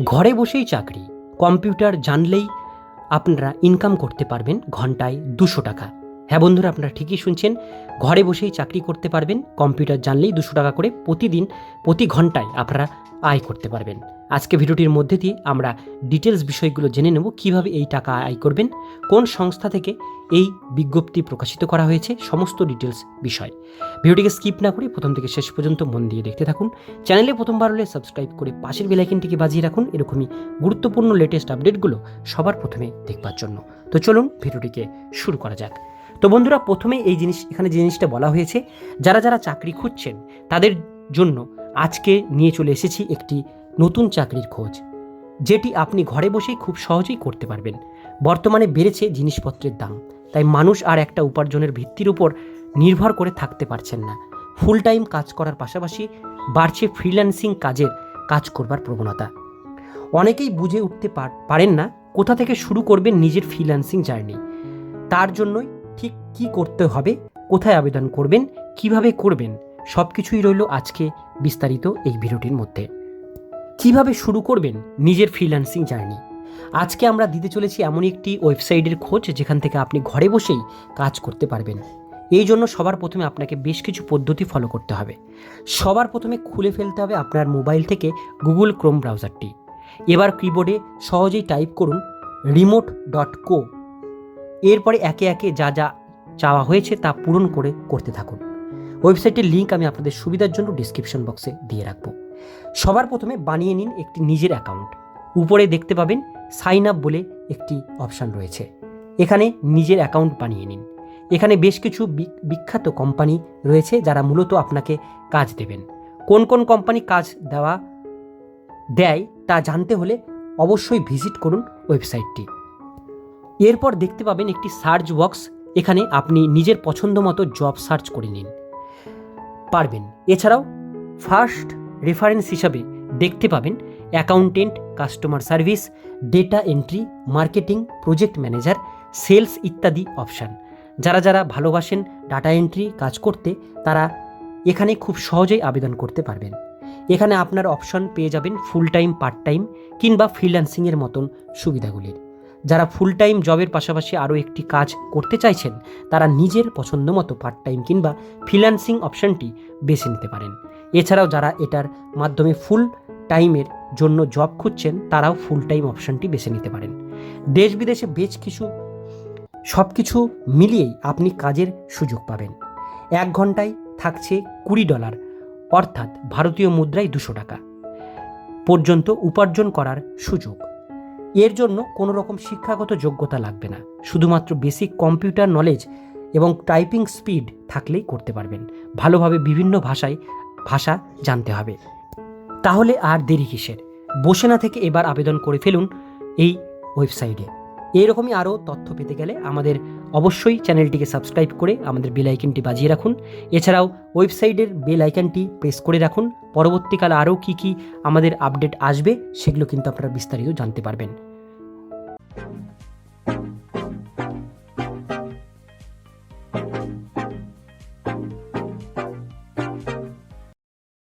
ঘরে বসেই চাকরি, কম্পিউটার জানলেই আপনারা ইনকাম করতে পারবেন ঘন্টায় দুশো টাকা। হ্যাঁ বন্ধুরা, আপনারা ঠিকই শুনছেন, ঘরে বসেই চাকরি করতে পারবেন, কম্পিউটার জানলেই দুশো টাকা করে প্রতিদিন, প্রতি ঘন্টায় আপনারা আয় করতে পারবেন। আজকে ভিডিওটির মধ্যে দিয়ে আমরা ডিটেলস বিষয়গুলো জেনে নেব, কীভাবে এই টাকা আয় করবেন, কোন সংস্থা থেকে এই বিজ্ঞপ্তি প্রকাশিত করা হয়েছে সমস্ত ডিটেলস বিষয়। ভিডিওটিকে স্কিপ না করে প্রথম থেকে শেষ পর্যন্ত মন দিয়ে দেখতে থাকুন। চ্যানেলে প্রথমবার হলে সাবস্ক্রাইব করে পাশের বেলাইকিনটিকে বাজিয়ে রাখুন এরকমই গুরুত্বপূর্ণ লেটেস্ট আপডেটগুলো সবার প্রথমে দেখবার জন্য। তো চলুন ভিডিওটিকে শুরু করা যাক। তো বন্ধুরা, প্রথমে এই জিনিস, এখানে যে জিনিসটা বলা হয়েছে, যারা যারা চাকরি খুঁজছেন, তাদের জন্য আজকে নিয়ে চলে এসেছি একটি নতুন চাকরির খোঁজ, যেটি আপনি ঘরে বসেই খুব সহজেই করতে পারবেন। বর্তমানে বেড়েছে জিনিসপত্রের দাম। তাই মানুষ আর একটা উপার্জনের ভিত্তির উপর নির্ভর করে থাকতে পারছেন না। ফুল টাইম কাজ করার পাশাপাশি বাড়ছে ফ্রিল্যান্সিং কাজের কাজ করবার প্রবণতা। অনেকেই বুঝে উঠতে পার- পারেন না কোথা থেকে শুরু করবেন নিজের ফ্রিল্যান্সিং জার্নি তার জন্যই ঠিক কি করতে হবে, কোথায় আবেদন করবেন, কীভাবে করবেন সব কিছুই রইল আজকে বিস্তারিত এই ভিডিওটির মধ্যে। কীভাবে শুরু করবেন নিজের ফ্রিল্যান্সিং জার্নি আজকে আমরা দিতে চলেছি এমন একটি ওয়েবসাইটের খোঁজ যেখান থেকে আপনি ঘরে বসেই কাজ করতে পারবেন। এই জন্য সবার প্রথমে আপনাকে বেশ কিছু পদ্ধতি ফলো করতে হবে। সবার প্রথমে খুলে ফেলতে হবে আপনার মোবাইল থেকে গুগল ক্রোম ব্রাউজারটি। এবার কিবোর্ডে সহজেই টাইপ করুন রিমোট ডট কো এরপরে একে একে যা যা চাওয়া হয়েছে তা পূরণ করে করতে থাকুন। ওয়েবসাইটের লিঙ্ক আমি আপনাদের সুবিধার জন্য ডিসক্রিপশন বক্সে দিয়ে রাখব। সবার প্রথমে বানিয়ে নিন একটি নিজের অ্যাকাউন্ট উপরে দেখতে পাবেন সাইন আপ বলে একটি অপশান রয়েছে। এখানে নিজের অ্যাকাউন্ট বানিয়ে নিন। এখানে বেশ কিছু বিখ্যাত কোম্পানি রয়েছে যারা মূলত আপনাকে কাজ দেবেন। কোন কোন কোম্পানি কাজ দেওয়া, দেয় তা জানতে হলে অবশ্যই ভিজিট করুন ওয়েবসাইটটি। এরপর দেখতে পাবেন একটি সার্চ বক্স। এখানে আপনি নিজের পছন্দ মতো জব সার্চ করে নিন। পারবেন। এছাড়াও ফার্স্ট রেফারেন্স হিসাবে দেখতে পাবেন accountant customer service data entry marketing project manager sales ইত্যাদি অপশান যারা যারা ভালোবাসেন ডাটা এন্ট্রি কাজ করতে, তারা এখানে খুব সহজেই আবেদন করতে পারবেন। এখানে আপনার অপশন পেয়ে যাবেন ফুল টাইম পার্ট টাইম কিংবা ফ্রিল্যান্সিংয়ের মতন সুবিধাগুলির। যারা ফুল টাইম জবের পাশাপাশি আরও একটি কাজ করতে চাইছেন, তারা নিজের পছন্দ মতো পার্ট টাইম কিংবা ফ্রিল্যান্সিং অপশনটি বেছে নিতে পারেন। এছাড়াও যারা এটার মাধ্যমে ফুল টাইমের জন্য জব খুঁজছেন, তারাও ফুল টাইম অপশনটি বেছে নিতে পারেন। দেশ বিদেশে বেশ কিছু সব কিছু মিলিয়েই আপনি কাজের সুযোগ পাবেন। এক ঘন্টায় থাকছে কুড়ি ডলার, অর্থাৎ ভারতীয় মুদ্রায় দুশো টাকা পর্যন্ত উপার্জন করার সুযোগ। এর জন্য কোনো রকম শিক্ষাগত যোগ্যতা লাগবে না। শুধুমাত্র বেসিক কম্পিউটার নলেজ এবং টাইপিং স্পিড থাকলেই করতে পারবেন। ভালোভাবে বিভিন্ন ভাষায় ভাষা জানতে হবে। তাহলে আর দেরি কিসের? বসে না থেকে এবার আবেদন করে ফেলুন এই ওয়েবসাইটে। এইরকমই আরও তথ্য পেতে গেলে আমাদের অবশ্যই চ্যানেলটিকে সাবস্ক্রাইব করে আমাদের বেল আইকনটি বাজিয়ে রাখুন। এছাড়াও ওয়েবসাইটের বেল আইকনটি প্রেস করে রাখুন। পরবর্তীকালে আরও কী কী আমাদের আপডেট আসবে সেগুলো কিন্তু আপনারা বিস্তারিত জানতে পারবেন।